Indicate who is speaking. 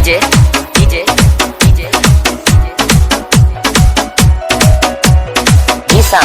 Speaker 1: DJ DJ DJ DJ